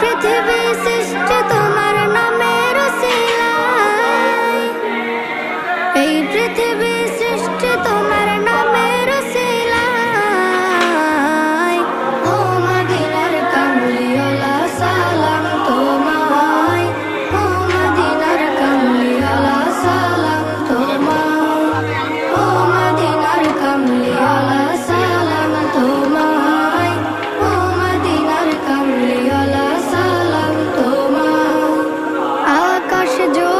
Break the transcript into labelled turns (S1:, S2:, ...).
S1: পৃথিবী সৃষ্টি সে